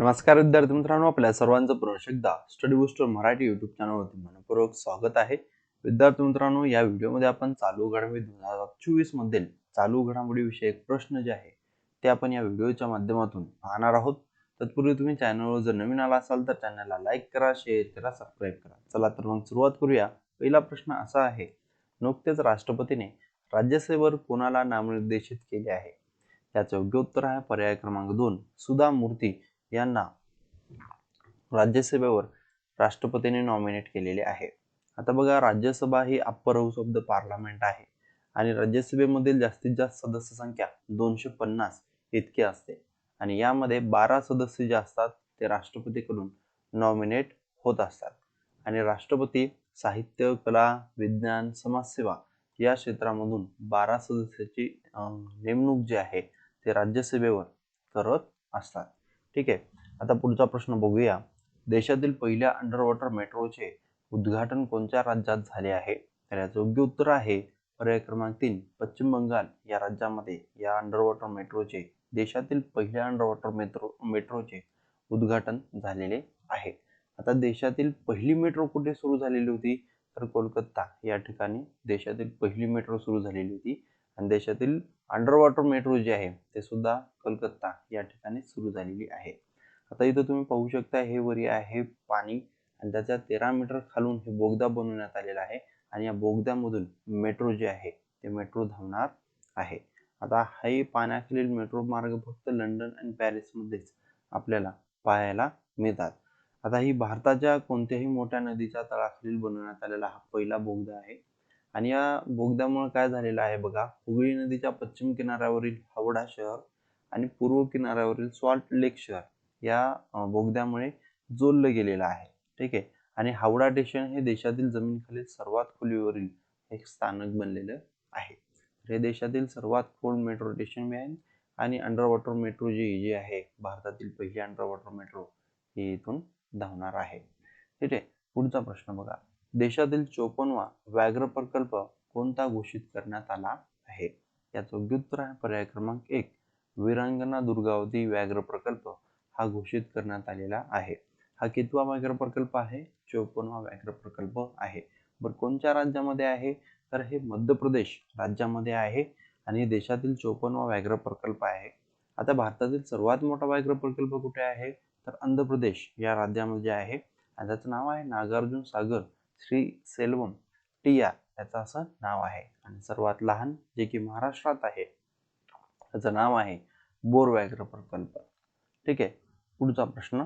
नमस्कार विद्यार्थी मित्रांनो आपल्या सर्वांचं पुन्हा एकदा स्टडी बुस्टर मराठी युट्यूब चॅनलवरती मनपूर्वक स्वागत आहे. विद्यार्थी मित्रांनो या व्हिडिओमध्ये आपण चालू घडामोडी दोन हजार चोवीस मधील चालू घडामोडी विषयक प्रश्न जे आहे ते आपण या व्हिडिओच्या माध्यमातून पाहणार आहोत. तत्पूर्वी तुम्ही चॅनलवर जर नवीन आला असाल तर चॅनलला लाईक करा शेअर करा सबस्क्राईब करा. चला तर मग सुरुवात करूया. पहिला प्रश्न असा आहे नुकतेच राष्ट्रपतीने राज्यसभेवर कोणाला नामनिर्देशित केले आहे? याचं योग्य उत्तर आहे पर्याय क्रमांक दोन सुधा मूर्ती. यांना राज्यसभेवर राष्ट्रपतीने नॉमिनेट केलेले आहे. आता बघा राज्यसभा ही upper house of the parliament आहे. आणि राज्यसभेमधील जास्तीत जास्त सदस्य संख्या दोनशे पन्नास इतकी असते. आणि यामध्ये बारा सदस्य जे असतात ते राष्ट्रपतीकडून नॉमिनेट होत असतात. आणि राष्ट्रपती साहित्य कला विज्ञान समाजसेवा या क्षेत्रामधून बारा सदस्याची नेमणूक जी आहे ते राज्यसभेवर करत असतात. ठीक आहे. आता पुढचा प्रश्न बघूया. देशातील पहिल्या अंडर वॉटर मेट्रोचे उद्घाटन कोणत्या राज्यात झाले आहे? तर याचं योग्य उत्तर आहे पर्याय क्रमांक तीन पश्चिम बंगाल. या राज्यामध्ये या अंडर वॉटर मेट्रोचे देशातील पहिल्या अंडर वॉटर मेट्रो मेट्रोचे उद्घाटन झालेले आहे. आता देशातील पहिली मेट्रो कुठे सुरू झालेली होती? तर कोलकाता. या ठिकाणी देशातील पहिली मेट्रो सुरू झालेली होती. आणि देशातील अंडरवॉटर मेट्रो जे आहे ते सुद्धा कलकत्ता या ठिकाणी सुरू झालेली आहे. आता इथं तुम्ही पाहू शकता हे वरी आहे पाणी आणि त्याच्या तेरा मीटर खालून हे बोगदा बनवण्यात आलेला आहे आणि या बोगद्यामधून मेट्रो जे आहे ते मेट्रो धावणार आहे. आता हे पाण्याखालील मेट्रो मार्ग फक्त लंडन आणि पॅरिसमध्येच आपल्याला पाहायला मिळतात. आता ही भारताच्या कोणत्याही मोठ्या नदीच्या तळाखालील बनवण्यात आलेला हा पहिला बोगदा आहे. आणि या बोगद्यामुळे काय झालेलं आहे बघा हुगळी नदीच्या पश्चिम किनाऱ्यावरील हावडा शहर आणि पूर्व किनाऱ्यावरील सॉल्ट लेक शहर या बोगद्यामुळे जोडलं गेलेलं आहे. ठीक आहे? आणि हावडा स्टेशन हे देशातील जमिनीखालील सर्वात खोलीवरील एक स्थानक बनलेलं आहे. तर हे देशातील सर्वात खोल मेट्रो स्टेशन आहे आणि अंडर वॉटर मेट्रो जी जी आहे भारतातील पहिली अंडर वॉटर मेट्रो ही इथून धावणार आहे. ठीक आहे? पुढचा प्रश्न बघा. देशातील चोपन्नवा व्याघ्र प्रकल्प कोणता घोषित करण्यात आला आहे? याचं योग्य उत्तर आहे पर्याय क्रमांक एक. वीरांगना दुर्गावती व्याघ्र प्रकल्प हा घोषित करण्यात आलेला आहे. हा कितवा व्याघ्र प्रकल्प आहे? चोपन्नवा व्याघ्र प्रकल्प आहे. बरं कोणत्या राज्यामध्ये आहे? तर हे मध्य प्रदेश राज्यामध्ये आहे आणि देशातील चोपन्नवा व्याघ्र प्रकल्प आहे. आता भारतातील सर्वात मोठा व्याघ्र प्रकल्प कुठे आहे? तर आंध्र प्रदेश या राज्यामध्ये आहे. आणि त्याचं नाव आहे नागार्जुन सागर. श्री सेल्वम टिया याचं असं नाव आहे. आणि सर्वात लहान जे की महाराष्ट्रात आहे त्याचं नाव आहे बोरव्याघ्र प्रकल्प. ठीक आहे? पुढचा प्रश्न.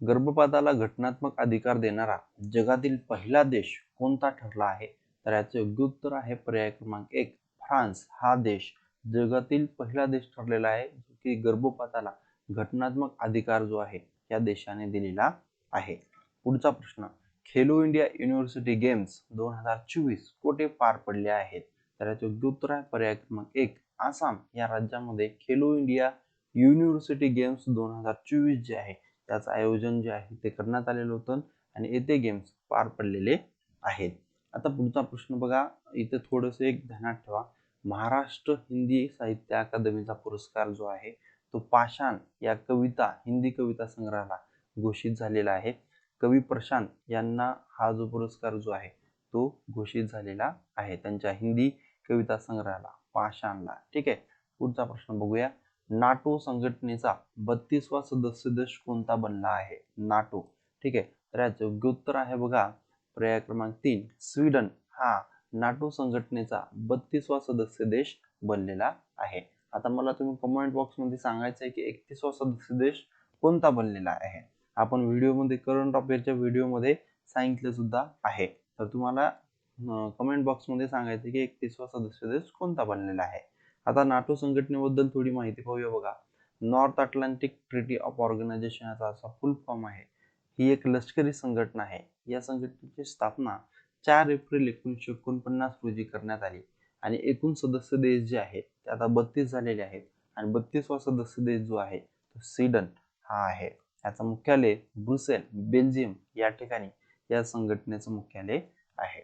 गर्भपाताला घटनात्मक अधिकार देणारा जगातील पहिला देश कोणता ठरला आहे? तर याचे योग्य उत्तर आहे पर्याय क्रमांक एक फ्रान्स. हा देश जगातील पहिला देश ठरलेला आहे जो की गर्भपाताला घटनात्मक अधिकार जो आहे या देशाने दिलेला आहे. पुढचा प्रश्न. खेलो इंडिया युनिव्हर्सिटी गेम्स दोन हजार चोवीस कोठे पार पडले आहेत? तर याचे उत्तर आहे पर्याय क्रमांक एक आसाम. या राज्यामध्ये खेलो इंडिया युनिव्हर्सिटी गेम्स दोन हजार चोवीस जे आहे त्याचं आयोजन जे आहे ते करण्यात आलेलं होतं आणि येथे गेम्स पार पडलेले आहेत. आता पुढचा प्रश्न बघा. इथे थोडंसं एक ध्यानात ठेवा. महाराष्ट्र हिंदी साहित्य अकादमीचा पुरस्कार जो आहे तो पाषाण या कविता हिंदी कविता संग्रहाला घोषित झालेला आहे. कवी प्रशांत यांना हा जो पुरस्कार जो आहे तो घोषित झालेला आहे. त्यांच्या हिंदी कविता संग्रहाला पाषाणला ठीक आहे? पुढचा प्रश्न बघूया. नाटो संघटनेचा बत्तीसवा सदस्य देश कोणता बनला आहे? नाटो. ठीक आहे? तर याचं योग्य उत्तर आहे बघा. पर्याय क्रमांक तीन स्वीडन हा नाटो संघटनेचा बत्तीसवा सदस्य देश बनलेला आहे. आता मला तुम्ही कमेंट बॉक्समध्ये सांगायचं आहे की एकतीसवा सदस्य देश कोणता बनलेला आहे? आपण व्हिडिओमध्ये करंट अफेअरच्या व्हिडिओमध्ये सांगितलं सुद्धा आहे. तर तुम्हाला कमेंट बॉक्समध्ये सांगायचं की एकतीसवा सदस्य देश कोणता बनलेला आहे? आता नाटो संघटनेबद्दल थोडी माहिती पाहूया बघा. North Atlantic treaty of organization याचा असा फुल फॉर्म आहे. ही एक लष्करी संघटना आहे. या संघटनेची स्थापना चार एप्रिल एकोणीसशे एकोणपन्नास रोजी करण्यात आली. आणि एकूण सदस्य देश जे आहेत ते आता बत्तीस झालेले आहेत. आणि बत्तीसवा सदस्य देश जो आहे तो स्वीडन हा आहे. याचं मुख्यालय ब्रुसेल बेल्जियम या ठिकाणी या संघटनेचं मुख्यालय आहे.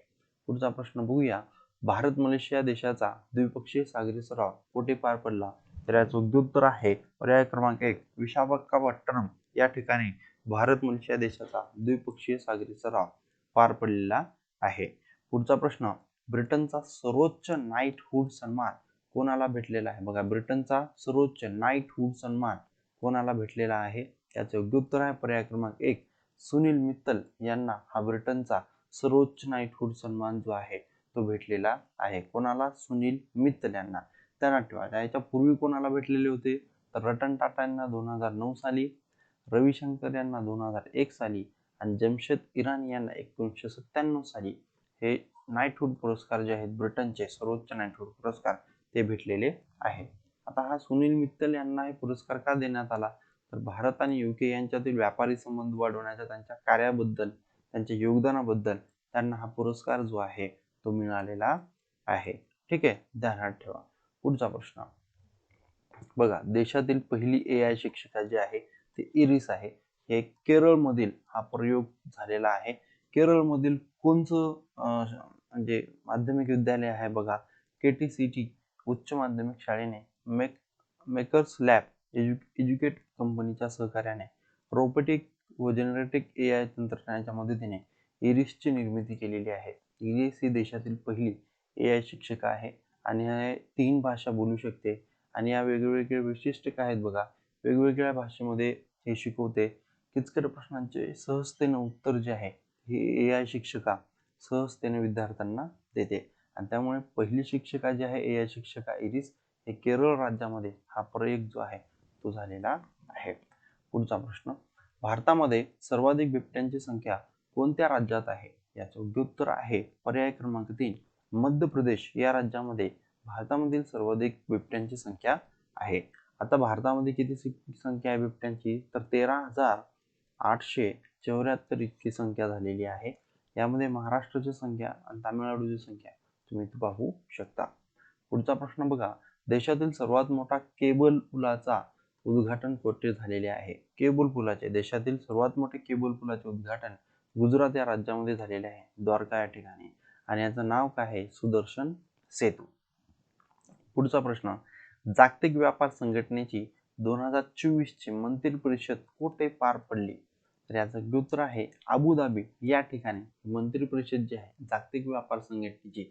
पुढचा प्रश्न बघूया. भारत मलेशिया देशाचा द्विपक्षीय सागरी सराव कुठे पार पडला? तर याचं उत्तर आहे पर्याय क्रमांक एक विशाखापट्टणम या ठिकाणी भारत मलेशिया देशाचा द्विपक्षीय सागरी सराव पार पडलेला आहे. पुढचा प्रश्न ब्रिटनचा सर्वोच्च नाईटहूड सन्मान कोणाला भेटलेला आहे? बघा ब्रिटनचा सर्वोच्च नाईटहूड सन्मान कोणाला भेटलेला आहे? याचे योग्य उत्तर आहे पर्याय क्रमांक एक सुनील मित्तल यांना हा ब्रिटनचा सर्वोच्च नाईटहूड सन्मान जो आहे तो भेटलेला आहे. कोणाला? सुनील मित्तल यांना. त्यांना ठेवा याच्या पूर्वी कोणाला भेटलेले होते? तर रतन टाटा यांना दोन हजार नऊ साली रविशंकर यांना दोन हजार एक साली आणि जमशेद इराणी यांना एकोणीसशे सत्त्याण्णव साली. हे नाईटहूड पुरस्कार जे आहेत ब्रिटनचे सर्वोच्च नाईटहूड पुरस्कार ते भेटलेले आहे. आता हा सुनील मित्तल यांना हे पुरस्कार का देण्यात आला? तर भारत आणि युके यांच्यातील व्यापारी संबंध वाढवण्याच्या त्यांच्या कार्याबद्दल त्यांच्या योगदानाबद्दल त्यांना हा पुरस्कार जो आहे तो मिळालेला आहे. ठीक आहे? ध्यानात ठेवा. पुढचा प्रश्न. बघा देशातील पहिली ए आय शिक्षिका जी आहे ती इरिस आहे. हे केरळमधील हा प्रयोग झालेला आहे. केरळमधील कोणचं म्हणजे माध्यमिक विद्यालय आहे बघा? के टी सी टी उच्च माध्यमिक शाळेने make makers lab edu educate कंपनीच्या सहकार्याने रोबोटिक व जेनेरेटिक ए आय तंत्रज्ञानाच्या मदतीने इरिसची निर्मिती केलेली आहे. इरिस ही देशातील पहिली ए आय शिक्षिका आहे आणि तीन भाषा बोलू शकते आणि या वेगवेगळे वैशिष्ट्य काय आहेत बघा. वेगवेगळ्या भाषेमध्ये हे शिकवते. किचकट प्रश्नांचे सहजतेने उत्तर जे आहे हे ए आय शिक्षिका सहजतेने विद्यार्थ्यांना देते. आणि त्यामुळे पहिली शिक्षिका जी आहे ए आय शिक्षिका इरिस हे केरळ राज्यामध्ये हा प्रयोग जो आहे तो झालेला आहे. पुढचा प्रश्न. भारतामध्ये सर्वाधिक बिबट्यांची संख्या कोणत्या राज्यात आहे? याचं उत्तर आहे पर्याय क्रमांक तीन. मध्य प्रदेश या राज्यामध्ये भारतामधील सर्वाधिक बिबट्यांची संख्या आहे. आता भारतामध्ये किती संख्या आहे बिबट्यांची? तर तेरा हजार आठशे चौऱ्याहत्तर इतकी संख्या झालेली आहे. यामध्ये महाराष्ट्राची संख्या आणि तामिळनाडूची संख्या तुम्ही पाहू शकता. पुढचा प्रश्न बघा. देशातील सर्वात मोठा केबल पुलाचा उद्घाटन कोठे झालेले आहे? केबल पुलाचे देशातील सर्वात मोठे केबल पुलाचे उद्घाटन गुजरात या राज्यामध्ये झालेले आहे. द्वारका या ठिकाणी. आणि याचं नाव काय आहे? सुदर्शन सेतू. पुढचा प्रश्न जागतिक व्यापार संघटनेची दोन हजार चोवीस ची मंत्री परिषद कुठे पार पडली? तर याचं उत्तर आहे अबुधाबी या ठिकाणी मंत्री परिषद जी आहे जागतिक व्यापार संघटनेची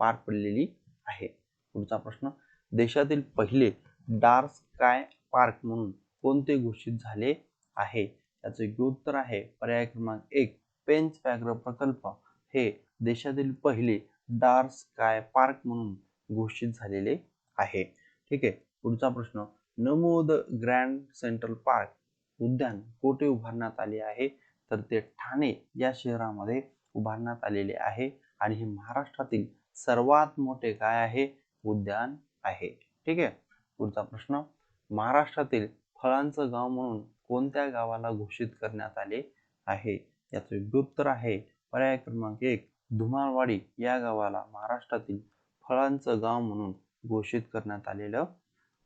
पार पडलेली आहे. पुढचा प्रश्न देशातील पहिले डार्क स्काय पार्क म्हणून कोणते घोषित झाले आहे? त्याचे योग्य उत्तर आहे पर्याय क्रमांक एक पेंच व्याघ्र प्रकल्प. हे देशातील पहिले डार्क स्काय पार्क म्हणून घोषित झालेले आहे. ठीक आहे पुढचा प्रश्न. नमोद ग्रँड सेंट्रल पार्क उद्यान कोठे उभारण्यात आले आहे? तर ते ठाणे या शहरामध्ये उभारण्यात आलेले आहे आणि हे महाराष्ट्रातील सर्वात मोठे काय आहे? उद्यान आहे. ठीक आहे पुढचा प्रश्न. महाराष्ट्रातील फळांचं गाव म्हणून कोणत्या गावाला घोषित करण्यात आले आहे? याचं योग्य उत्तर आहे पर्याय क्रमांक एक धुमाळवाडी या गावाला महाराष्ट्रातील फळांचं गाव म्हणून घोषित करण्यात आलेलं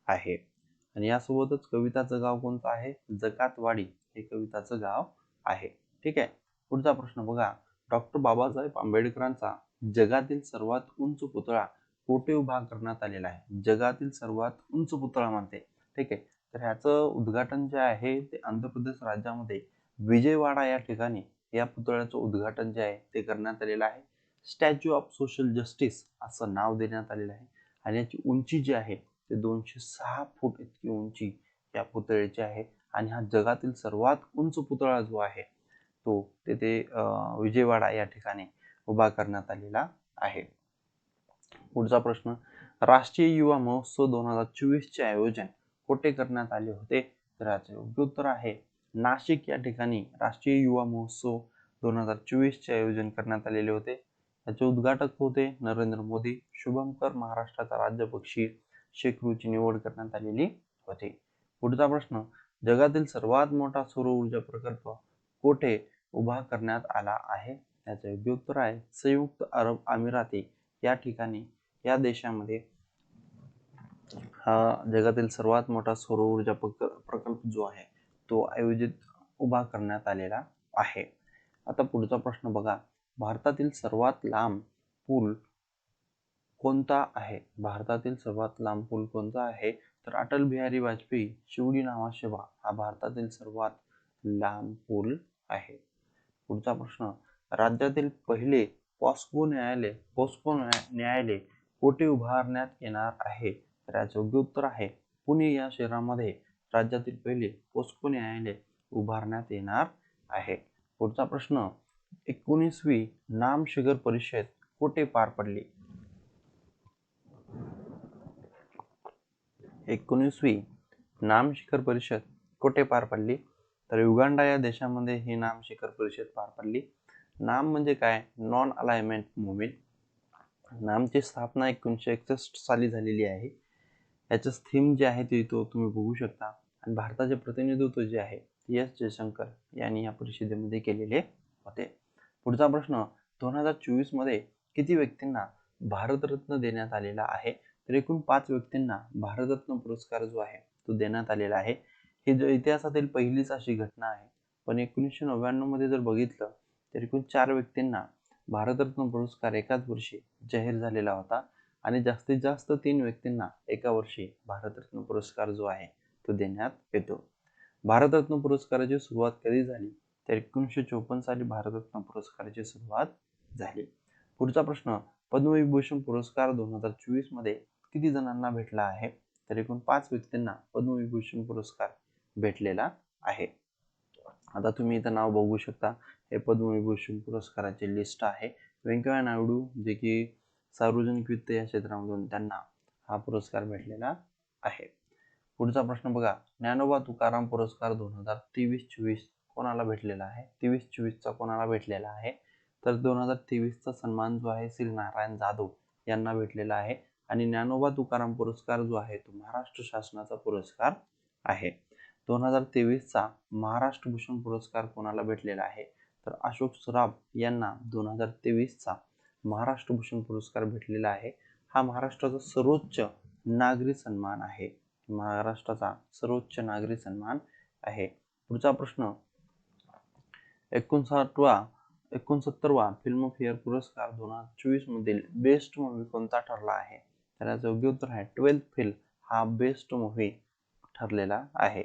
आहे. आणि यासोबतच कविताचं गाव कोणतं आहे? जकातवाडी हे कविताचं गाव आहे. ठीक आहे? पुढचा प्रश्न बघा. डॉक्टर बाबासाहेब आंबेडकरांचा जगातील सर्वात उंच पुतळा कोठे उभा करण्यात आलेला आहे? जगातील सर्वात उंच पुतळा म्हणते. ठीक आहे? तर ह्याचं उद्घाटन जे आहे ते आंध्र प्रदेश राज्यामध्ये विजयवाडा या ठिकाणी या पुतळ्याचं उद्घाटन जे आहे ते करण्यात आलेलं आहे. स्टॅच्यू ऑफ सोशल जस्टिस असं नाव देण्यात आलेलं आहे. आणि याची उंची जी आहे ते दोनशे सहा फूट इतकी उंची या पुतळ्याची आहे. आणि हा जगातील सर्वात उंच पुतळा जो आहे तो तेथे विजयवाडा या ठिकाणी उभा करण्यात आलेला आहे. पुढचा प्रश्न राष्ट्रीय युवा महोत्सव दोन हजार चोवीसचे आयोजन कोठे करण्यात आले होते. तर याचे योग्य उत्तर आहे. नाशिक या ठिकाणी राष्ट्रीय युवा महोत्सव दोन हजार चोवीसचे आयोजन करण्यात आलेले होते. त्याचे उद्घाटक होते नरेंद्र मोदी शुभमकर महाराष्ट्राचा राज्यपक्षी शेखरूची निवड करण्यात आलेली होती. पुढचा प्रश्न जगातील सर्वात मोठा सौर ऊर्जा प्रकल्प कोठे उभा करण्यात आला आहे? याचे योग्य उत्तर आहे संयुक्त अरब अमिराती. या ठिकाणी या देशामध्ये हा जगातील सर्वात मोठा सौर ऊर्जा प्रकल्प जो आहे तो आयोजित उभा करण्यात आलेला आहे. आता पुढचा प्रश्न बघा. भारतातील सर्वात लांब पूल कोणता आहे? भारतातील सर्वात लांब पूल कोणता आहे? तर अटल बिहारी वाजपेयी शिवडी नावाशेवा हा भारतातील सर्वात लांब पूल आहे. पुढचा प्रश्न. राज्यातील पहिले पॉस्को न्यायालय पॉस्को न्यायालय कोठे उभारण्यात येणार आहे? तर याचे योग्य उत्तर आहे. पुणे या शहरामध्ये राज्यातील पहिले पोस्को न्यायालय उभारण्यात येणार आहे. पुढचा प्रश्न एकोणीसवी नाम शिखर परिषद कोठे पार पडली? एकोणीसवी नाम शिखर परिषद कोठे पार पडली? तर युगांडा या देशामध्ये ही नाम शिखर परिषद पार पडली. नाम म्हणजे काय? नॉन अलायमेंट मुवमेंट नामची स्थापना एकोणीसशे एकसष्ट साली झालेली आहे. याचं थीम जे आहे ते तो तुम्ही बघू शकता. आणि भारताचे प्रतिनिधित्व जे आहे एस जयशंकर यांनी या परिषदेमध्ये केलेले होते. पुढचा प्रश्न दोन हजार चोवीसमध्ये किती व्यक्तींना भारतरत्न देण्यात आलेला आहे? तर एकूण पाच व्यक्तींना भारतरत्न पुरस्कार जो आहे तो देण्यात आलेला आहे. ही जो इतिहासातील पहिलीच अशी घटना आहे. पण एकोणीसशे नव्याण्णवमध्ये जर बघितलं तर एकूण चार व्यक्तींना भारतरत्न पुरस्कार एकाच वर्षी जाहीर झालेला होता. आणि जास्तीत जास्त तीन व्यक्तींना एका वर्षी भारतरत्न पुरस्कार जो आहे तो देण्यात येतो. भारतरत्न पुरस्काराची सुरुवात कधी झाली? तर एकोणीसशे चोपन्न साली भारतरत्न पुरस्काराची सुरुवात झाली. पुढचा प्रश्न पद्मविभूषण पुरस्कार दोन हजार चोवीसमध्ये किती जणांना भेटला आहे? तर एकूण पाच व्यक्तींना पद्मविभूषण पुरस्कार भेटलेला आहे. आता तुम्ही इथं नाव बघू शकता. हे पद्मविभूषण पुरस्काराची लिस्ट आहे. व्यंकय्या नायडू जे की सार्वजनिक वित्त या क्षेत्रामधून त्यांना हा पुरस्कार भेटलेला आहे. पुढचा प्रश्न बघा. ज्ञानोबा तुकाराम पुरस्कार दोन हजार तेवीस चोवीस कोणाला भेटलेला आहे? तेवीस चोवीसचा कोणाला भेटलेला आहे? तर दोन हजार तेवीसचा सन्मान जो आहे श्री नारायण जाधव यांना भेटलेला आहे. आणि ज्ञानोबा तुकाराम पुरस्कार जो आहे तो महाराष्ट्र शासनाचा पुरस्कार आहे. दोन हजार तेवीसचा महाराष्ट्र भूषण पुरस्कार कोणाला भेटलेला आहे? तर अशोक सराफ यांना दोन हजार तेवीसचा महाराष्ट्र भूषण पुरस्कार भेटलेला आहे. हा महाराष्ट्राचा सर्वोच्च नागरी सन्मान आहे. महाराष्ट्राचा सर्वोच्च नागरी सन्मान आहे. पुढचा प्रश्न. एकोणसाठवा एकोणसत्तरवा फिल्मफेअर पुरस्कार दोन हजार चोवीस मधील बेस्ट मूवी कोणता ठरला आहे? तर याचं योग्य उत्तर आहे ट्वेल्थ फिल्म हा बेस्ट मूवी ठरलेला आहे.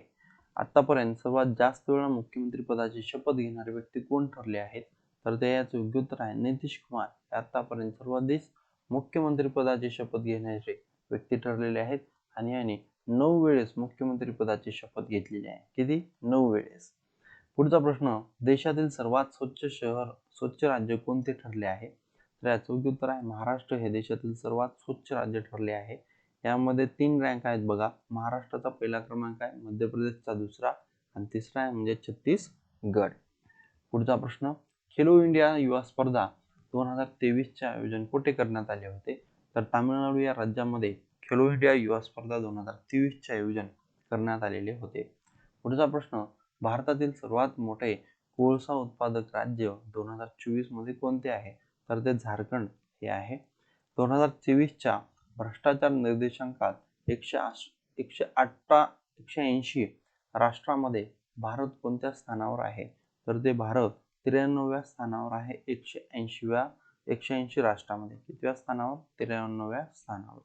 आतापर्यंत सर्वात जास्त वेळा मुख्यमंत्री पदाची शपथ घेणारे व्यक्ती कोण ठरले आहेत? तर ते राय आहे. नितीश कुमार आतापर्यंत सर्वाधिक मुख्यमंत्री पदाची शपथ घेण्याचे व्यक्ती ठरलेले आहेत आणि यांनी नऊ वेळेस मुख्यमंत्री पदाची शपथ घेतलेली आहे. किती? नऊ वेळेस. पुढचा प्रश्न देशातील सर्वात स्वच्छ शहर स्वच्छ राज्य कोणते ठरले आहे? तर याचं योग्य उत्तर आहे महाराष्ट्र हे देशातील सर्वात स्वच्छ राज्य ठरले आहे. यामध्ये तीन रँक आहेत बघा. महाराष्ट्राचा पहिला क्रमांक आहे मध्य प्रदेशचा दुसरा आणि तिसरा आहे म्हणजे छत्तीसगड. पुढचा प्रश्न खेलो इंडिया युवा स्पर्धा दोन हजार तेवीसचे आयोजन कुठे करण्यात आले होते? तर तामिळनाडू या राज्यामध्ये खेलो इंडिया युवा स्पर्धा दोन हजार तेवीसचे आयोजन करण्यात आलेले होते. पुढचा प्रश्न भारतातील सर्वात मोठे कोळसा उत्पादक राज्य दोन हजार चोवीसमध्ये कोणते आहे? तर ते झारखंड हे आहे. दोन हजार चोवीसच्या भ्रष्टाचार निर्देशांकात एकशे एकशे अठरा एकशे ऐंशी राष्ट्रामध्ये भारत कोणत्या स्थानावर आहे? तर ते भारत त्र्याण्णव्या स्थानावर आहे एकशे ऐंशीव्या एकशे ऐंशी राष्ट्रामध्ये. कितव्या स्थानावर? त्र्याण्णव्या स्थानावर.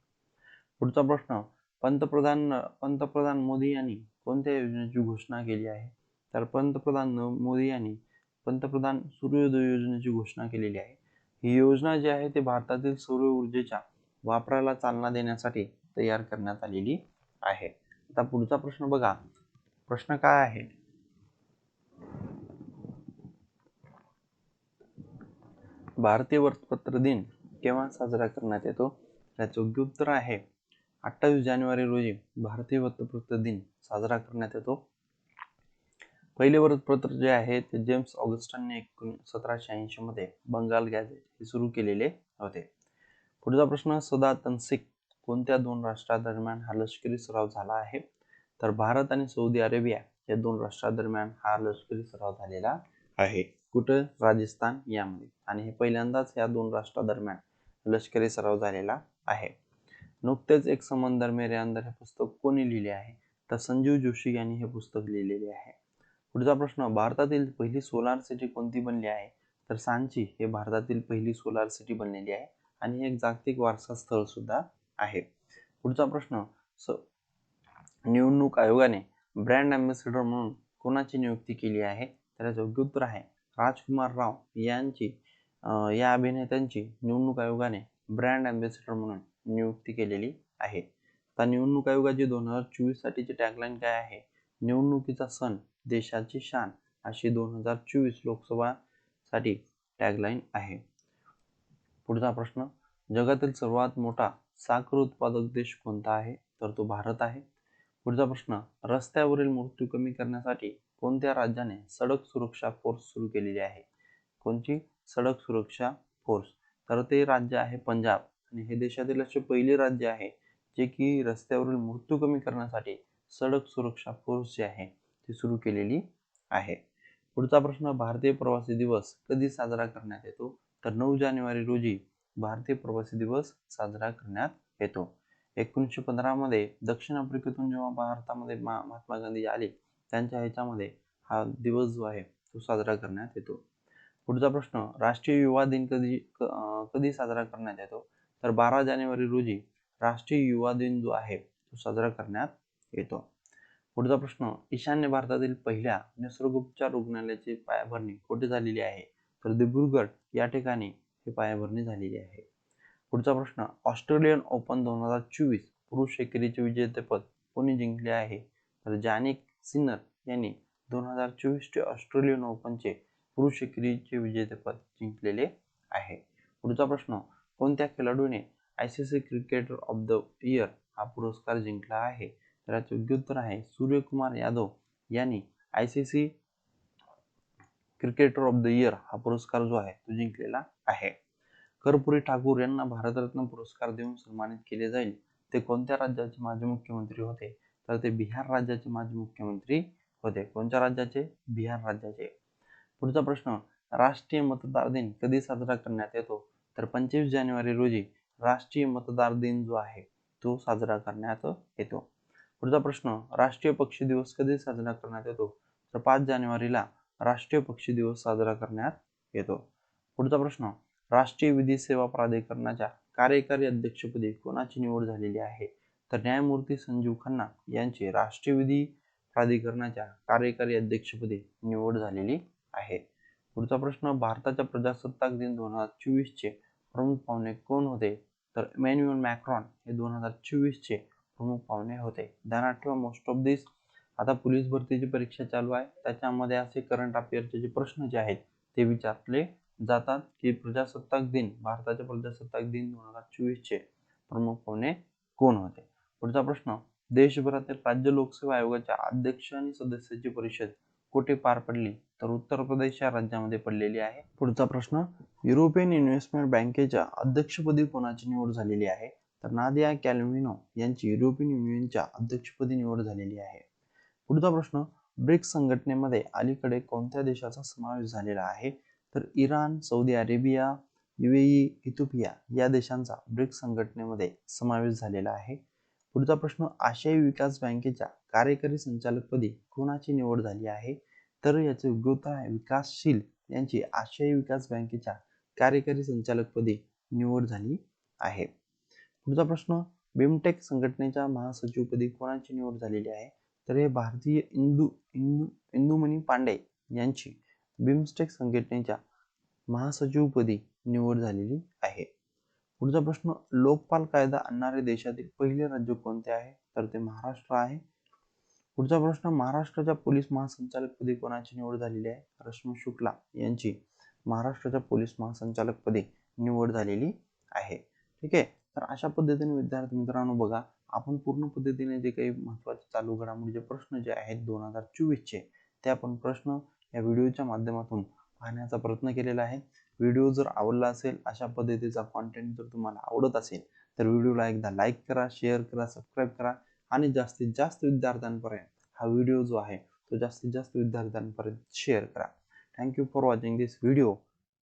पुढचा प्रश्न पंतप्रधान पंतप्रधान मोदी यांनी कोणत्या योजनेची घोषणा केली आहे? तर पंतप्रधान मोदी यांनी पंतप्रधान सूर्योदय योजनेची घोषणा केलेली आहे. ही योजना जी आहे ते भारतातील सौर ऊर्जेच्या वापराला चालना देण्यासाठी तयार करण्यात आलेली आहे. आता पुढचा प्रश्न बघा. प्रश्न काय आहे? भारतीय वृत्तपत्र दिन केव्हा साजरा करण्यात येतो? याचं योग्य उत्तर आहे अठ्ठावीस जानेवारी रोजी भारतीय वृत्तपत्र दिन साजरा करण्यात येतो. पहिले वृत्तपत्र जे आहे ते जेम्स ऑगस्टनने सतराशे ऐंशी मध्ये बंगाल गॅझेट हे सुरू केलेले होते. पुढचा प्रश्न सदा तनसिक कोणत्या दोन राष्ट्रादरम्यान हा लष्करी सराव झाला आहे? तर भारत आणि सौदी अरेबिया या दोन राष्ट्रादरम्यान हा लष्करी सराव झालेला आहे. कुठं? राजस्थान यामध्ये. आणि हे पहिल्यांदाच या दोन राष्ट्रादरम्यान लष्करी सराव झालेला आहे. नुकतेच एक समंदर मेरे अंदर हे पुस्तक कोणी लिहिले आहे? तर संजीव जोशी यांनी हे पुस्तक लिहिलेले आहे. पुढचा प्रश्न भारतातील पहिली सोलार सिटी कोणती बनली आहे? तर सांची हे भारतातील पहिली सोलार सिटी बनलेली आहे आणि एक जागतिक वारसा स्थळ सुद्धा आहे. पुढचा प्रश्न स निवडणूक आयोगाने ब्रँड अँबॅसेडर म्हणून कोणाची नियुक्ती केली आहे? तर याचं योग्य उत्तर आहे राजकुमार राव यांची या अभिनेत्यांची निवडणूक आयोगाने ब्रँड अँबॅसेडर म्हणून नियुक्ती केलेली आहे. आता निवडणूक आयोगाची दोन हजार चोवीस साठीची टॅगलाईन काय आहे? निवडणुकीचा सण देशाची शान अशी दोन हजार चोवीस लोकसभा साठी टॅगलाईन आहे. पुढचा प्रश्न जगातील सर्वात मोठा साखर उत्पादक देश कोणता आहे? तर तो भारत आहे. पुढचा प्रश्न रस्त्यावरील मृत्यू कमी करण्यासाठी कोणत्या राज्याने सडक सुरक्षा फोर्स सुरू केलेली आहे? कोणती सडक सुरक्षा फोर्स तर ते राज्य आहे पंजाब. आणि हे देशातील असे पहिले राज्य आहे जे की रस्त्यावरील मृत्यू कमी करण्यासाठी सडक सुरक्षा फोर्स जे आहे ती सुरू केलेली आहे. पुढचा प्रश्न भारतीय प्रवासी दिवस कधी साजरा करण्यात येतो? तर नऊ जानेवारी रोजी भारतीय प्रवासी दिवस साजरा करण्यात येतो. एकोणीसशे पंधरामध्ये दक्षिण आफ्रिकेतून जेव्हा भारतामध्ये महात्मा गांधी आले त्यांच्या ह्याच्यामध्ये हा दिवस जो आहे तो साजरा करण्यात येतो. पुढचा प्रश्न राष्ट्रीय युवा दिन कधी कधी साजरा करण्यात येतो? तर बारा जानेवारी रोजी राष्ट्रीय युवा दिन जो आहे तो साजरा करण्यात येतो. पुढचा प्रश्न ईशान्य भारतातील पहिल्या निसर्गोपचार रुग्णालयाची पायाभरणी कुठे झालेली आहे? तर दिब्रुगड या ठिकाणी ही पायाभरणी झालेली आहे. पुढचा प्रश्न ऑस्ट्रेलियन ओपन दोन हजार चोवीस पुरुष एकेरीचे विजेतेपद कोणी जिंकले आहे? तर जानिक सिन्नर यांनी दोन हजार चोवीसचे ऑस्ट्रेलियन ओपनचे पुरुष एकेरीचे विजेतेपद जिंकलेले आहे. पुढचा प्रश्न कोणत्या खेळाडूने I C C cricketer of the year हा पुरस्कार जिंकला आहे? तर याचे योग्य उत्तर आहे सूर्यकुमार यादव यांनी I C C cricketer of the year हा पुरस्कार जो आहे तो जिंकलेला आहे. कर्पुरी ठाकूर यांना भारतरत्न पुरस्कार देऊन सन्मानित केले जाईल. ते कोणत्या राज्याचे माजी मुख्यमंत्री होते? तर ते बिहार राज्याचे माजी मुख्यमंत्री होते. कोणत्या राज्याचे? बिहार राज्याचे. पुढचा प्रश्न राष्ट्रीय मतदार दिन कधी साजरा करण्यात येतो? तर पंचवीस जानेवारी रोजी राष्ट्रीय मतदार दिन जो आहे तो साजरा करण्यात येतो. पुढचा प्रश्न राष्ट्रीय पक्षी दिवस कधी साजरा करण्यात येतो? तर पाच जानेवारीला राष्ट्रीय पक्षी दिवस साजरा करण्यात येतो. पुढचा प्रश्न राष्ट्रीय विधी सेवा प्राधिकरणाच्या कार्यकारी अध्यक्षपदी कोणाची निवड झालेली आहे? तर न्यायमूर्ती संजीव खन्ना यांची राष्ट्रीय विधी प्राधिकरणाच्या कार्यकारी अध्यक्षपदी निवड झालेली आहे. पुढचा प्रश्न भारताच्या प्रजासत्ताक दिन दोन हजार चोवीस चे प्रमुख पाहुणे कोण होते? तर मॅन्युअल मॅक्रॉन हे दोन हजार चोवीस चे प्रमुख पाहुणे होते. ध्यानात ठेवा मोस्ट ऑफ दिस. आता पोलीस भरतीची परीक्षा चालू आहे. त्याच्यामध्ये असे करंट अफेअरचे जे प्रश्न जे आहेत ते विचारले जातात की प्रजासत्ताक दिन भारताच्या प्रजासत्ताक दिन दोन हजार चोवीस चे प्रमुख पाहुणे कोण होते? पुढचा प्रश्न. देशभरातील राज्य लोकसेवा आयोगाच्या अध्यक्ष आणि सदस्याची परिषद कुठे पार पडली? तर उत्तर प्रदेश या राज्यामध्ये पडलेली आहे. पुढचा प्रश्न. युरोपियन इन्व्हेस्टमेंट बँकेच्या अध्यक्षपदी कोणाची निवड झालेली आहे? तर नादिया कॅल्विनो यांची युरोपियन युनियनच्या अध्यक्षपदी निवड झालेली आहे. पुढचा प्रश्न. ब्रिक्स संघटनेमध्ये अलीकडे कोणत्या देशाचा समावेश झालेला आहे? तर Iran Saudi Arabia UAE Ethiopia या देशांचा ब्रिक्स संघटनेमध्ये समावेश झालेला आहे. पुढचा प्रश्न आशियाई विकास बँकेच्या कार्यकारी संचालकपदी कोणाची निवड झाली आहे? तर याचे योग्य आहे विकासशील यांची आशियाई विकास बँकेच्या कार्यकारी संचालकपदी निवड झाली आहे. पुढचा प्रश्न बिमटेक संघटनेच्या महासचिवपदी कोणाची निवड झालेली आहे? तर हे भारतीय इंदू इंदू इंदुमणी पांडे यांची बिमस्टेक संघटनेच्या महासचिवपदी निवड झालेली आहे. पुढचा प्रश्न लोकपाल कायदा आणणारे देशातील पहिले राज्य कोणते आहे? तर ते महाराष्ट्र आहे. पुढचा प्रश्न महाराष्ट्राच्या पोलीस महासंचालकपदी कोणाची निवड झालेली आहे? रश्मी शुक्ला यांची महाराष्ट्राच्या पोलीस महासंचालकपदी निवड झालेली आहे. ठीक आहे? तर अशा पद्धतीने विद्यार्थी मित्रांनो बघा आपण पूर्ण पद्धतीने जे काही महत्त्वाचे चालू घडामोडीचे प्रश्न जे आहेत दोन हजार चोवीसचे ते आपण प्रश्न या व्हिडिओच्या माध्यमातून पाहण्याचा प्रयत्न केलेला आहे. व्हिडिओ जर आवडला असेल अशा पद्धतीचा कॉन्टेंट जर तुम्हाला आवडत असेल तर व्हिडिओला एकदा लाईक करा शेअर करा सबस्क्राईब करा आणि जास्तीत जास्त विद्यार्थ्यांपर्यंत हा व्हिडिओ जो आहे तो जास्तीत जास्त विद्यार्थ्यांपर्यंत शेअर करा. Thank you for watching this video